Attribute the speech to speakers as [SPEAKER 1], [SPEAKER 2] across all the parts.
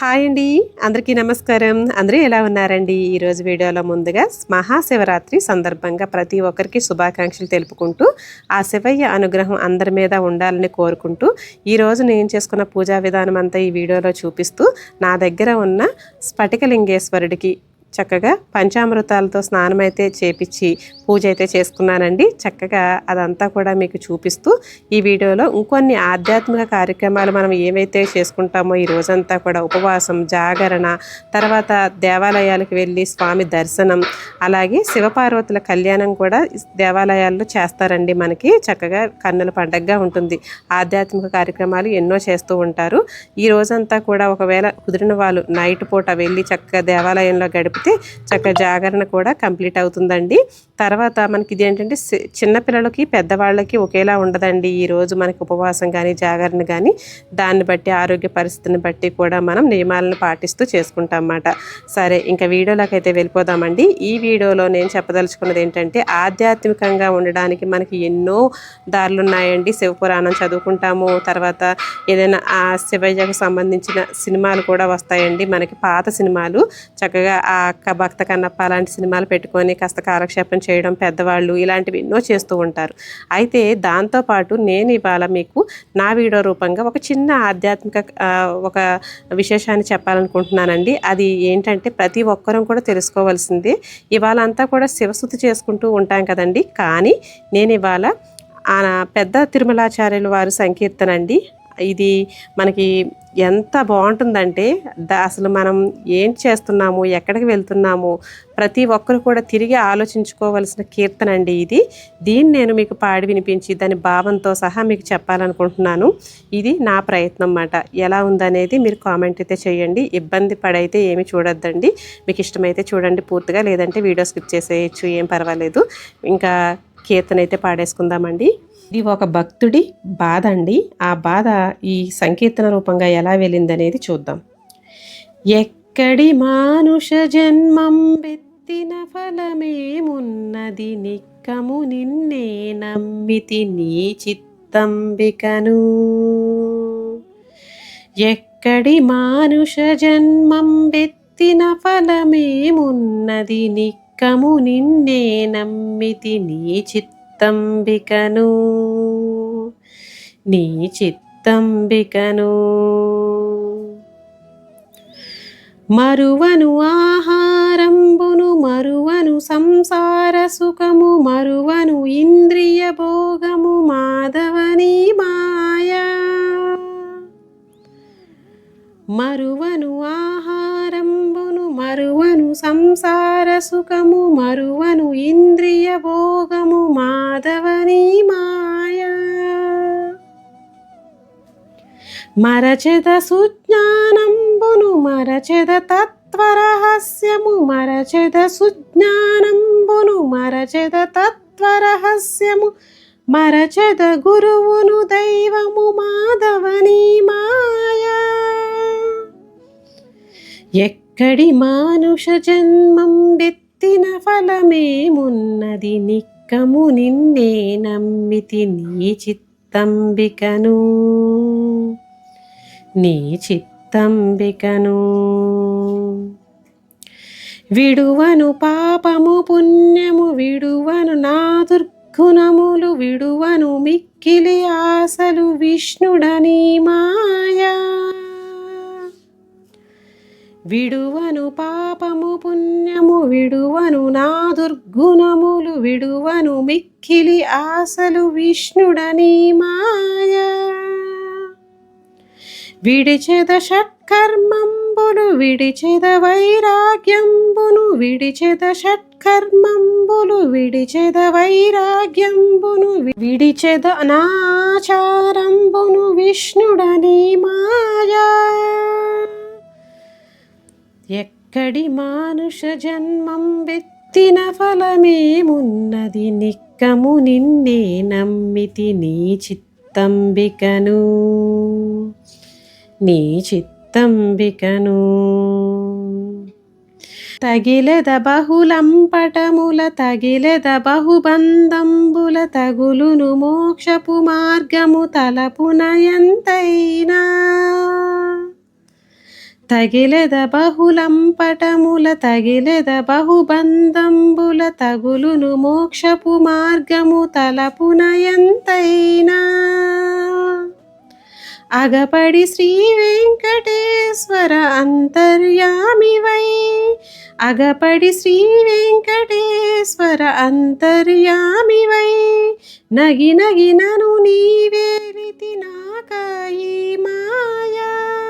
[SPEAKER 1] Hi అండి. అందరికీ నమస్కారం. అందరూ ఎలా ఉన్నారండి? ఈరోజు వీడియోలో ముందుగా మహాశివరాత్రి సందర్భంగా ప్రతి ఒక్కరికి శుభాకాంక్షలు తెలుపుకుంటూ ఆ శివయ్య అనుగ్రహం అందరి మీద ఉండాలని కోరుకుంటూ ఈరోజు నేను చేసుకున్న పూజా విధానం అంతా ఈ వీడియోలో చూపిస్తూ నా దగ్గర ఉన్న స్ఫటికలింగేశ్వరుడికి చక్కగా పంచామృతాలతో స్నానం అయితే చేపించి పూజ అయితే చేసుకున్నానండి. చక్కగా అదంతా కూడా మీకు చూపిస్తూ ఈ వీడియోలో ఇంకొన్ని ఆధ్యాత్మిక కార్యక్రమాలు మనం ఏమైతే చేసుకుంటామో ఈ రోజంతా కూడా ఉపవాసం జాగరణ తర్వాత దేవాలయాలకు వెళ్ళి స్వామి దర్శనం అలాగే శివపార్వతుల కళ్యాణం కూడా దేవాలయాల్లో చేస్తారండి మనకి. చక్కగా కన్నుల పండగగా ఉంటుంది. ఆధ్యాత్మిక కార్యక్రమాలు ఎన్నో చేస్తూ ఉంటారు. ఈ రోజంతా కూడా ఒకవేళ కుదిరిన వాళ్ళు నైట్ పూట వెళ్ళి చక్కగా దేవాలయంలో గడిపితే చక్కగా జాగరణ కూడా కంప్లీట్ అవుతుందండి. తర్వాత మనకి ఇది ఏంటంటే చిన్నపిల్లలకి పెద్దవాళ్ళకి ఒకేలా ఉండదండి. ఈ రోజు మనకి ఉపవాసం కానీ జాగరణ కానీ దాన్ని బట్టి ఆరోగ్య పరిస్థితిని బట్టి కూడా మనం నియమాలను పాటిస్తూ చేసుకుంటాం అన్నమాట సరే ఇంకా వీడియోలోకి అయితే వెళ్ళిపోదామండి. ఈ వీడియోలో నేను చెప్పదలుచుకున్నది ఏంటంటే ఆధ్యాత్మికంగా ఉండడానికి మనకి ఎన్నో దారులు ఉన్నాయండి శివపురాణం చదువుకుంటాము. తర్వాత ఏదైనా ఆ శివయ్యకు సంబంధించిన సినిమాలు కూడా వస్తాయండి. మనకి పాత సినిమాలు. చక్కగా ఆ అక్క భక్త కన్నప్ప అలాంటి సినిమాలు పెట్టుకొని కాస్త కాలక్షేపం చేయడం పెద్దవాళ్ళు ఇలాంటివి ఎన్నో చేస్తూ ఉంటారు. అయితే దాంతోపాటు నేను ఇవాళ మీకు నా వీడియో రూపంగా ఒక చిన్న ఆధ్యాత్మిక ఒక విశేషాన్ని చెప్పాలనుకుంటున్నానండి. అది ఏంటంటే ప్రతి ఒక్కరూ కూడా తెలుసుకోవాల్సిందే. ఇవాళ అంతా కూడా శివస్థుతి చేసుకుంటూ ఉంటాం కదండి. కానీ నేను ఇవాళ పెద్ద తిరుమలాచార్యుల వారు సంకీర్తనండి ఇది మనకి ఎంత బాగుంటుందంటే దా- అసలు మనం ఏం చేస్తున్నాము ఎక్కడికి వెళ్తున్నాము ప్రతి ఒక్కరు కూడా తిరిగి ఆలోచించుకోవలసిన కీర్తన అండి ఇది. దీన్ని నేను మీకు పాడి వినిపించి దాని భావంతో సహా మీకు చెప్పాలనుకుంటున్నాను. ఇది నా ప్రయత్నం అన్నమాట. ఎలా ఉందనేది మీరు కామెంట్ అయితే చేయండి. ఇబ్బంది పడైతే ఏమి చూడొద్దండి. మీకు ఇష్టమైతే చూడండి పూర్తిగా లేదంటే వీడియో స్కిప్ చేసేయచ్చు ఏం పర్వాలేదు. ఇంకా కీర్తన అయితే పాడేసుకుందామండి. ఇది ఒక భక్తుడి బాధ అండి. ఆ బాధ ఈ సంకీర్తన రూపంగా ఎలా వెళ్ళిందనేది చూద్దాం. ఎక్కడి మానుష జన్మం బెత్తిన ఫలమేమున్నది నిక్కము నిన్నే నమ్మితి నీ చిత్తంబికను. ఎక్కడి మానుష జన్మం బెత్తిన ఫలమేమున్నది నిక్కము నిన్నే నమ్మితి నీ చిత్తంబికను. నీ చిత్తంబికను. మరువను ఆహారంబును మరువను సంసార సుఖము మరువను ఇంద్రియ భోగము మాధవని మాయా. మరువను ఆహార మరువను సంసార సుఖము మరువను ఇంద్రియ భోగము మాధవని మాయా. మరచెద సుజ్ఞానంబును మరచెద తత్వరహస్యము మరచెద సుజ్ఞానంబును మరచెద తత్వరహస్యము మరచెద గురువును దైవము మాధవని మాయా. ఎక్కడి మానుష జన్మం బెత్తిన ఫలమేమున్నది నిక్కము నిన్నే నమ్మితి నీ చిత్తంబికను. నీ చిత్తంబికను. విడువను పాపము పుణ్యము విడువను నా దుర్గుణములు విడువను మిక్కిలి ఆశలు విష్ణుడని మాయా. విడువను పాపము పుణ్యము విడువను నా దుర్గుణములు విడువను మిక్కిలి ఆశలు విష్ణుడని మాయ. విడిచెద షట్కర్మంబులు విడిచెద వైరాగ్యంబును విడిచెద షట్కర్మంబులు విడిచెద వైరాగ్యంబును విడిచెద నాచారంబును విష్ణుడని మాయా. ఎక్కడి మానుష జన్మం వెత్తిన ఫలమేమున్నది నిక్కము నిన్నే నమ్మితి నీ చిత్తంబికను. నీ చిత్తంబికను. తగిలెద బహులంపటముల తగిలెద బహుబంధంబుల తగులును మోక్షపు మార్గము తలపున ఎంతైనా. తగిలెద బహులంపటముల తగిలెద బహుబంధంబుల తగులును మోక్షపు మార్గము తలపునయంతైనా అగపడి శ్రీ వెంకటేశ్వర అంతర్యామివై అగపడి శ్రీ వెంకటేశ్వర అంతర్యామివై నగి నగి నను నీవేలితి నాకాయి మాయా.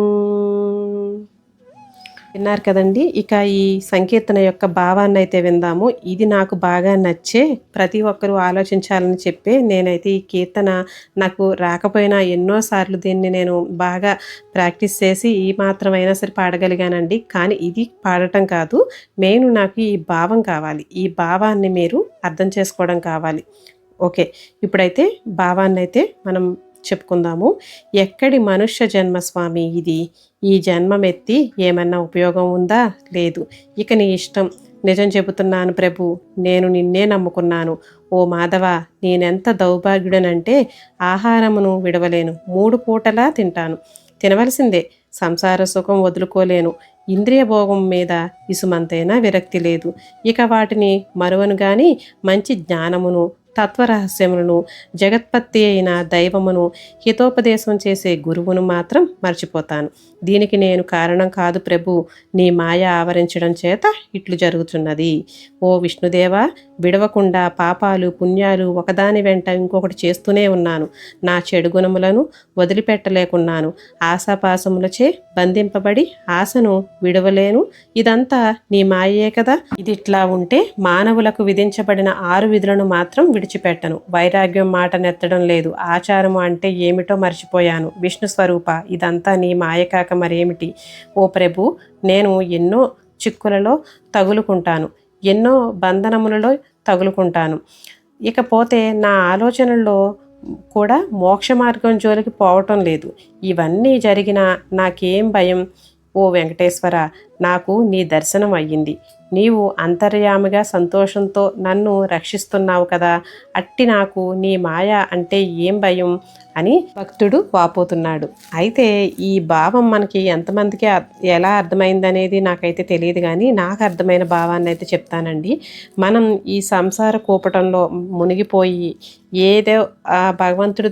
[SPEAKER 1] విన్నారు కదండి. ఇక ఈ సంకీర్తన యొక్క భావాన్ని అయితే విందాము. ఇది నాకు బాగా నచ్చే ప్రతి ఒక్కరూ ఆలోచించాలని చెప్పి నేనైతే ఈ కీర్తన నాకు రాకపోయినా ఎన్నోసార్లు దీన్ని నేను బాగా ప్రాక్టీస్ చేసి ఈ మాత్రమైనా సరే పాడగలిగానండి. కానీ ఇది పాడటం కాదు. మెయిన్ నాకు ఈ భావం కావాలి. ఈ భావాన్ని మీరు అర్థం చేసుకోవడం కావాలి. ఓకే. ఇప్పుడైతే భావాన్ని అయితే మనం చెప్పుకుందాము. ఎక్కడి మనుష్య జన్మ స్వామి ఇది? ఈ జన్మమెత్తి ఏమన్నా ఉపయోగం ఉందా? లేదు. ఇక నీ ఇష్టం. నిజం చెబుతున్నాను ప్రభు నేను నిన్నే నమ్ముకున్నాను. ఓ మాధవ నేనెంత దౌర్భాగ్యుడనంటే ఆహారమును విడవలేను. మూడు పూటలా తింటాను. తినవలసిందే. సంసార సుఖం వదులుకోలేను. ఇంద్రియ భోగం మీద ఇసుమంతైనా విరక్తి లేదు. ఇక వాటిని మరువను గాని మంచి జ్ఞానమును తత్వరహస్యములను జగత్పత్తి అయిన దైవమును హితోపదేశం చేసే గురువును మాత్రం మర్చిపోతాను. దీనికి నేను కారణం కాదు ప్రభు. నీ మాయ ఆవరించడం చేత ఇట్లు జరుగుతున్నది. ఓ విష్ణుదేవ విడవకుండా పాపాలు పుణ్యాలు ఒకదాని వెంట ఇంకొకటి చేస్తూనే ఉన్నాను. నా చెడు గుణములను వదిలిపెట్టలేకున్నాను. ఆశాపాసములచే బంధింపబడి ఆశను విడవలేను. ఇదంతా నీ మాయే కదా. ఇది ఇట్లా ఉంటే మానవులకు విధించబడిన ఆరు విధులను మాత్రం విడిచిపెట్టను. వైరాగ్యం మాట నెత్తడం లేదు. ఆచారము అంటే ఏమిటో మర్చిపోయాను. విష్ణు స్వరూప ఇదంతా నీ మాయ కాక మరేమిటి? ఓ ప్రభు నేను ఎన్నో చిక్కులలో తగులుకుంటాను. ఎన్నో బంధనములలో తగులుకుంటాను. ఇకపోతే నా ఆలోచనల్లో కూడా మోక్ష మార్గం జోలికి పోవటం లేదు. ఇవన్నీ జరిగినా నాకేం భయం? ఓ వెంకటేశ్వర నాకు నీ దర్శనం అయ్యింది. నీవు అంతర్యామిగా సంతోషంతో నన్ను రక్షిస్తున్నావు కదా. అట్టి నాకు నీ మాయ అంటే ఏం భయం? అని భక్తుడు వాపోతున్నాడు. అయితే ఈ భావం మనకి ఎంతమందికి ఎలా అర్థమైందనేది నాకైతే తెలియదు కానీ నాకు అర్థమైన భావాన్ని అయితే చెప్తానండి. మనం ఈ సంసార కూపటంలో మునిగిపోయి ఏదో ఆ భగవంతుడి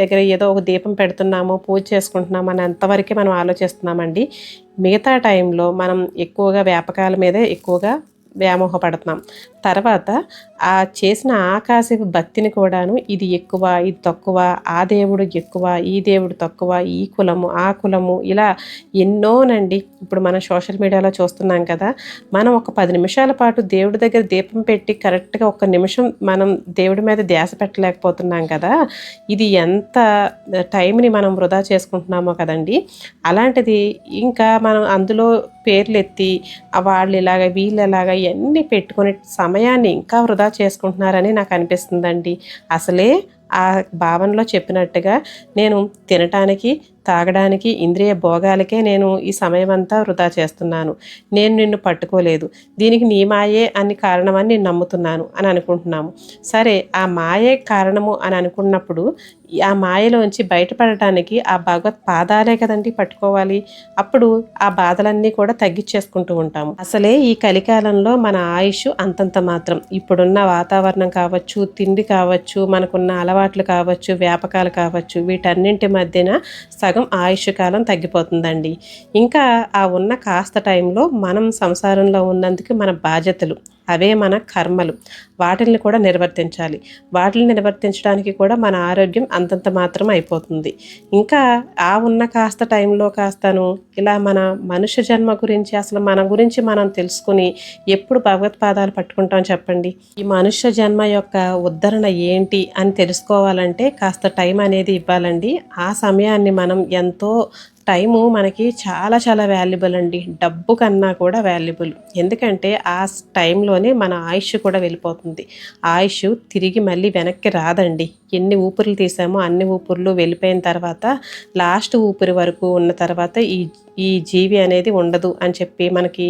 [SPEAKER 1] దగ్గర ఏదో ఒక దీపం పెడుతున్నామో పూజ చేసుకుంటున్నామో అని అంతవరకే మనం ఆలోచిస్తున్నామండి. మిగతా టైంలో మనం ఎక్కువగా వ్యాపకాల మీదే ఎక్కువగా వ్యామోహపడుతున్నాం. తర్వాత ఆ చేసిన ఆకాశపు భక్తిని కూడాను ఇది ఎక్కువ ఇది తక్కువ ఆ దేవుడు ఎక్కువ ఈ దేవుడు తక్కువ ఈ కులము ఆ కులము ఇలా ఎన్నోనండి. ఇప్పుడు మనం సోషల్ మీడియాలో చూస్తున్నాం కదా మనం ఒక పది నిమిషాల పాటు దేవుడి దగ్గర దీపం పెట్టి కరెక్ట్గా ఒక నిమిషం మనం దేవుడి మీద ధ్యాస పెట్టలేకపోతున్నాం కదా ఇది ఎంత టైంని మనం వృధా చేసుకుంటున్నామో కదండి. అలాంటిది ఇంకా మనం అందులో పేర్లు ఎత్తి వాళ్ళు ఇలాగ వీళ్ళు ఇలాగ ఇవన్నీ పెట్టుకునే సమయాన్ని ఇంకా వృధా చేసుకుంటున్నారని నాకు అనిపిస్తుందండి. అసలే ఆ భావనలో చెప్పినట్టుగా నేను తినటానికి తాగడానికి ఇంద్రియ భోగాలకే నేను ఈ సమయం అంతా వృధా చేస్తున్నాను. నేను నిన్ను పట్టుకోలేదు. దీనికి నీ మాయే అని కారణమని నేను నమ్ముతున్నాను అని అనుకుంటున్నాము. సరే ఆ మాయే కారణము అని అనుకున్నప్పుడు ఆ మాయలోంచి బయటపడటానికి ఆ భగవత్ పాదాలే కదండి పట్టుకోవాలి. అప్పుడు ఆ బాధలన్నీ కూడా తగ్గించేసుకుంటూ ఉంటాము. అసలే ఈ కలికాలంలో మన ఆయుష్ అంతంత మాత్రం. ఇప్పుడున్న వాతావరణం కావచ్చు తిండి కావచ్చు మనకున్న అలవాట్లు కావచ్చు వ్యాపకాలు కావచ్చు వీటన్నింటి మధ్యన సగ ఆయుష్ కాలం తగ్గిపోతుందండి. ఇంకా ఆ ఉన్న కాస్త టైంలో మనం సంసారంలో ఉన్నందుకు మన బాధ్యతలు అవే మన కర్మలు. వాటిని కూడా నిర్వర్తించాలి. వాటిని నిర్వర్తించడానికి కూడా మన ఆరోగ్యం అంతంత మాత్రం అయిపోతుంది. ఇంకా ఆ ఉన్న కాస్త టైంలో కాస్తను ఇలా మన మనుష్య జన్మ గురించి అసలు మన గురించి మనం తెలుసుకుని ఎప్పుడు భగవత్పాదాలు పట్టుకుంటాం చెప్పండి? ఈ మనుష్య జన్మ యొక్క ఉద్ధరణ ఏంటి అని తెలుసుకోవాలంటే కాస్త టైం అనేది ఇవ్వాలండి. ఆ సమయాన్ని మనం ఎంతో టైము మనకి చాలా చాలా వాల్యుబుల్ అండి. డబ్బు కన్నా కూడా వాల్యుబుల్. ఎందుకంటే ఆ టైంలోనే మన ఆయుష్ కూడా వెళ్ళిపోతుంది. ఆయుష్ తిరిగి మళ్ళీ వెనక్కి రాదండి. ఎన్ని ఊపిరులు తీసామో అన్ని ఊపిరులు వెళ్ళిపోయిన తర్వాత లాస్ట్ ఊపిరి వరకు ఉన్న తర్వాత ఈ ఈ జీవి అనేది ఉండదు అని చెప్పి మనకి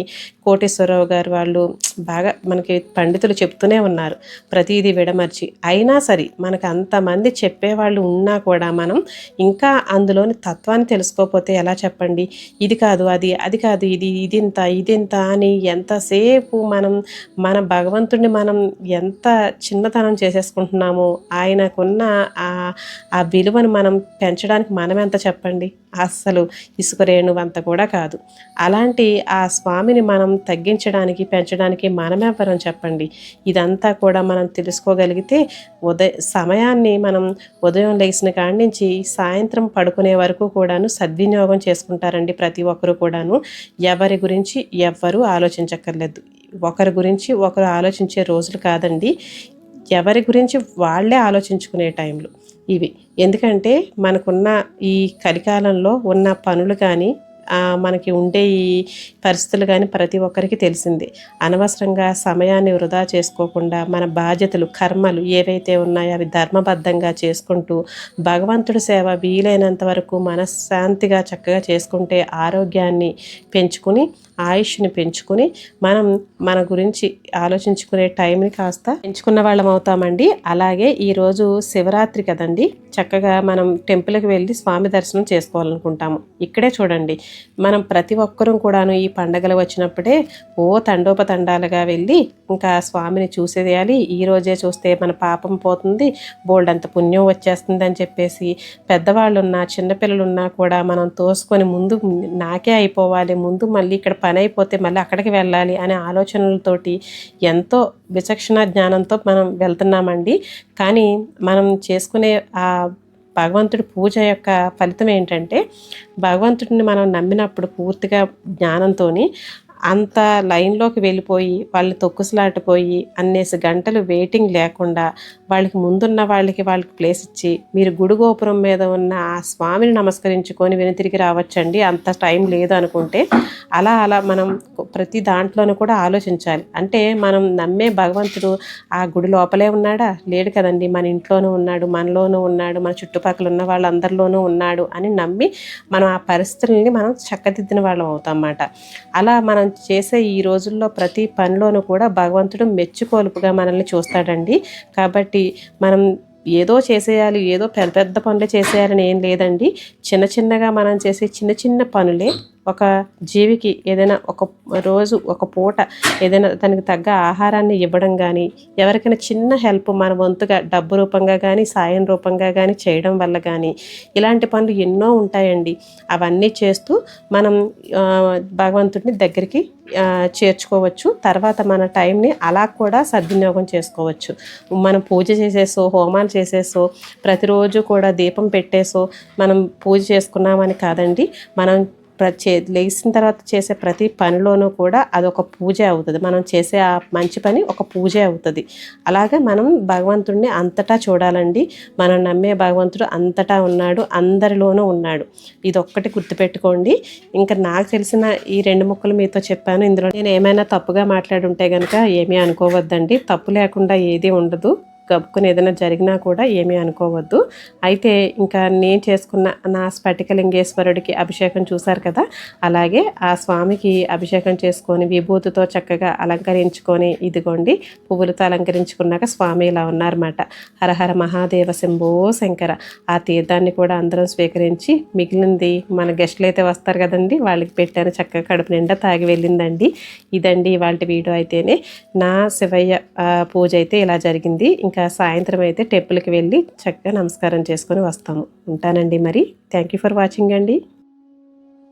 [SPEAKER 1] కోటేశ్వరరావు గారు వాళ్ళు బాగా మనకి పండితులు చెప్తూనే ఉన్నారు. ప్రతిదీ విడమర్చి. అయినా సరే మనకు అంతమంది చెప్పేవాళ్ళు ఉన్నా కూడా మనం ఇంకా అందులోని తత్వాన్ని తెలుసుకోకపోతే ఎలా చెప్పండి? ఇది కాదు అది అది కాదు ఇది ఇదింత ఇదింత అని ఎంతసేపు మనం మన భగవంతుడిని మనం ఎంత చిన్నతనం చేసేసుకుంటున్నామో ఆయనకున్న ఆ ఆ విలువను మనం పెంచడానికి మనం ఎంత చెప్పండి? అస్సలు ఇసుక రేణువంత కూడా కాదు. అలాంటి ఆ స్వామిని మనం తగ్గించడానికి పెంచడానికి మనమెవ్వరం చెప్పండి? ఇదంతా కూడా మనం తెలుసుకోగలిగితే ఉదయ సమయాన్ని మనం ఉదయం లేచిన కాడి నుంచి సాయంత్రం పడుకునే వరకు కూడాను సద్వినియోగం చేసుకుంటారండి ప్రతి ఒక్కరు కూడాను. ఎవరి గురించి ఎవ్వరూ ఆలోచించక్కర్లేదు. ఒకరి గురించి ఒకరు ఆలోచించే రోజులు కాదండి. ఎవరి గురించి వాళ్ళే ఆలోచించుకునే టైంలో ఇవి. ఎందుకంటే మనకున్న ఈ కలికాలంలో ఉన్న పనులు కానీ మనకి ఉండే ఈ పరిస్థితులు కానీ ప్రతి ఒక్కరికి తెలిసిందే. అనవసరంగా సమయాన్ని వృధా చేసుకోకుండా మన బాధ్యతలు కర్మలు ఏవైతే ఉన్నాయో అవి ధర్మబద్ధంగా చేసుకుంటూ భగవంతుడి సేవ వీలైనంత వరకు మనశ్శాంతిగా చక్కగా చేసుకుంటే ఆరోగ్యాన్ని పెంచుకుని ఆయుష్ని పెంచుకుని మనం మన గురించి ఆలోచించుకునే టైంని కాస్త పెంచుకున్న వాళ్ళం అవుతామండి. అలాగే ఈరోజు శివరాత్రి కదండి. చక్కగా మనం టెంపుల్కి వెళ్ళి స్వామి దర్శనం చేసుకోవాలనుకుంటాము. ఇక్కడే చూడండి. మనం ప్రతి ఒక్కరూ కూడాను ఈ పండగలు వచ్చినప్పుడే ఓ తండోపతండాలుగా వెళ్ళి ఇంకా స్వామిని చూసేదేయాలి. ఈ రోజే చూస్తే మన పాపం పోతుంది. బోల్డ్ అంత పుణ్యం వచ్చేస్తుంది అని చెప్పేసి పెద్దవాళ్ళు ఉన్నా చిన్నపిల్లలు ఉన్నా కూడా మనం తోసుకొని ముందు నాకే అయిపోవాలి. ముందు మళ్ళీ ఇక్కడ పని అయిపోతే మళ్ళీ అక్కడికి వెళ్ళాలి అనే ఆలోచనలతోటి ఎంతో విచక్షణ జ్ఞానంతో మనం వెళ్తున్నామండి. కానీ మనం చేసుకునే ఆ భగవంతుడి పూజ యొక్క ఫలితం ఏంటంటే భగవంతుడిని మనం నమ్మినప్పుడు పూర్తిగా జ్ఞానంతో అంత లైన్లోకి వెళ్ళిపోయి వాళ్ళు తొక్కుసలాటిపోయి అన్నేసి గంటలు వెయిటింగ్ లేకుండా వాళ్ళకి ముందున్న వాళ్ళకి వాళ్ళకి ప్లేస్ ఇచ్చి మీరు గుడి గోపురం మీద ఉన్న ఆ స్వామిని నమస్కరించుకొని వెనుతిరిగి రావచ్చండి. అంత టైం లేదు అనుకుంటే అలా అలా మనం ప్రతి దాంట్లోనూ కూడా ఆలోచించాలి. అంటే మనం నమ్మే భగవంతుడు ఆ గుడి లోపలే ఉన్నాడా? లేడు కదండి. మన ఇంట్లోనూ ఉన్నాడు మనలోనూ ఉన్నాడు మన చుట్టుపక్కల ఉన్న వాళ్ళందరిలోనూ ఉన్నాడు అని నమ్మి మనం ఆ పరిస్థితుల్ని మనం చక్కదిద్దిన వాళ్ళం అవుతాం అన్నమాట. అలా మనం మనం చేసే ఈ రోజుల్లో ప్రతి పనిలోనూ కూడా భగవంతుడు మెచ్చుకోలుపుగా మనల్ని చూస్తాడండి. కాబట్టి మనం ఏదో చేసేయాలి ఏదో పెద్ద పెద్ద పనులు చేసేయాలని ఏం లేదండి. చిన్న చిన్నగా మనం చేసే చిన్న చిన్న పనులే ఒక జీవికి ఏదైనా ఒక రోజు ఒక పూట ఏదైనా దానికి తగ్గ ఆహారాన్ని ఇవ్వడం కానీ ఎవరికైనా చిన్న హెల్ప్ మన వంతుగా డబ్బు రూపంగా కానీ సాయం రూపంగా కానీ చేయడం వల్ల కానీ ఇలాంటి పనులు ఎన్నో ఉంటాయండి. అవన్నీ చేస్తూ మనం భగవంతుడిని దగ్గరికి చేర్చుకోవచ్చు. తర్వాత మన టైంని అలా కూడా సద్వినియోగం చేసుకోవచ్చు. మనం పూజ చేసేసో హోమాలు చేసేసో ప్రతిరోజు కూడా దీపం పెట్టేసో మనం పూజ చేసుకున్నామని కాదండి. మనం ప్ర చే లేచిన తర్వాత చేసే ప్రతి పనిలోనూ కూడా అదొక పూజ అవుతుంది. మనం చేసే ఆ మంచి పని ఒక పూజ అవుతుంది. అలాగే మనం భగవంతుడిని అంతటా చూడాలండి. మనం నమ్మే భగవంతుడు అంతటా ఉన్నాడు అందరిలోనూ ఉన్నాడు. ఇది ఒక్కటి గుర్తుపెట్టుకోండి. ఇంకా నాకు తెలిసిన ఈ రెండు ముక్కలు మీతో చెప్పాను. ఇందులో నేను ఏమైనా తప్పుగా మాట్లాడి ఉంటే కనుక ఏమీ అనుకోవద్దండి. తప్పు లేకుండా ఏది ఉండదు. గబుక్కుని ఏదైనా జరిగినా కూడా ఏమీ అనుకోవద్దు. అయితే ఇంకా నేను చేసుకున్న నా స్ఫటికలింగేశ్వరుడికి అభిషేకం చూశారు కదా? అలాగే ఆ స్వామికి అభిషేకం చేసుకొని విభూతితో చక్కగా అలంకరించుకొని ఇదిగోండి పువ్వులతో అలంకరించుకున్నాక స్వామి ఇలా ఉన్నారన్నమాట. హరహర మహాదేవ శంభో శంకర. ఆ తీర్థాన్ని కూడా అందరం స్వీకరించి మిగిలింది మన గెస్టులు అయితే వస్తారు కదండి? వాళ్ళకి పెట్టాను చక్కగా కడుపు నిండా తాగి వెళ్ళిందండి. ఇదండి వాళ్ళ వీడియో అయితేనే. నా శివయ్య పూజ అయితే ఇలా జరిగింది. ఇంకా సాయంత్రం అయితే టెంపుల్కి వెళ్ళి చక్కగా నమస్కారం చేసుకొని వస్తాము. ఉంటానండి మరి. థ్యాంక్ యూ ఫర్ వాచింగ్ అండి.